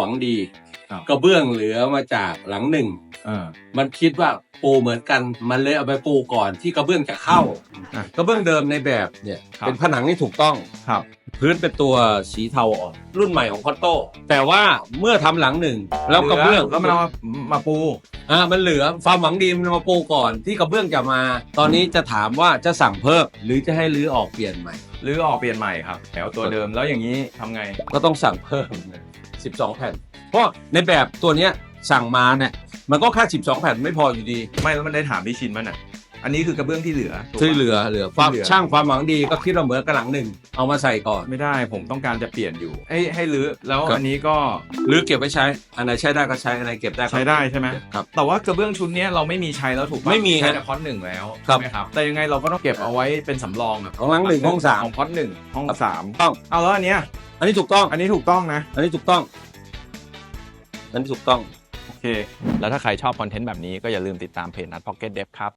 หวังดีครับ กระเบื้องเหลือมาจากหลังหนึ่ง เออมันคิดว่าปูเหมือนกัน มันเลยเอาไปปูก่อนที่กระเบื้องจะเข้า อะ กระเบื้องเดิมในแบบเนี่ยครับ เป็นผนังที่ถูกต้อง ครับ พื้นเป็นตัวสีเทาอ่อนรุ่นใหม่ของคอตโต้แต่ว่าเมื่อทำหลังหนึ่งแล้วกระเบื้องแล้วมันเอามามาปู อ่ามันเหลือความหวังดีมันมาปูก่อนที่กระเบื้องจะมา ตอนนี้จะถามว่าจะสั่งเพิ่มหรือจะให้รื้อออกเปลี่ยนใหม่ หรือออกเปลี่ยนใหม่ครับ แถวตัวเดิมแล้วอย่างนี้ทำไง ก็ต้องสั่งเพิ่มนะ 12 แผ่น เพราะในแบบตัวเนี้ยสั่งมาเนี่ยมันก็แค่12 แผ่นไม่พออยู่ดี ไม่แล้วมันได้ถามพี่ชินมั้ยน่ะ อันนี้คือกระเบื้องที่เหลือถูกปะ ที่เหลือเหลือความที่เหลือ ช่างความหวังดีก็คิดว่าเหมือนกระหลังหนึ่งเอามาใส่ก่อน ไม่ได้ผมต้องการจะเปลี่ยนอยู่ให้ให้รื้อแล้วครับ อันนี้ก็หรือเก็บไว้ใช้อันไหนใช้ได้ก็ใช้อันไหนเก็บได้ก็ใช้ได้ใช่ไหมครับ แต่ว่ากระเบื้องชุดเนี้ยเราไม่มีใช้แล้วถูกปะไม่มีใช้ฮะแต่พอดหนึ่งแล้วครับ ใช่ไหมครับแต่ยังไงเราก็ต้องเก็บเอาไว้เป็นสำรองอะของหลังหนึ่งห้องสาม ของพอดหนึ่งห้องสามต้อง เอาแล้วอันเนี้ย อันนี้ถูกต้อง อันนี้ถูกต้องนะ อันนี้ถูกต้อง อันนี้ถูกต้อง โอเค แล้วถ้าใครชอบคอนเทนต์แบบนี้ก็อย่าลืมติดตามเพจนัด Pocket Dev ครับ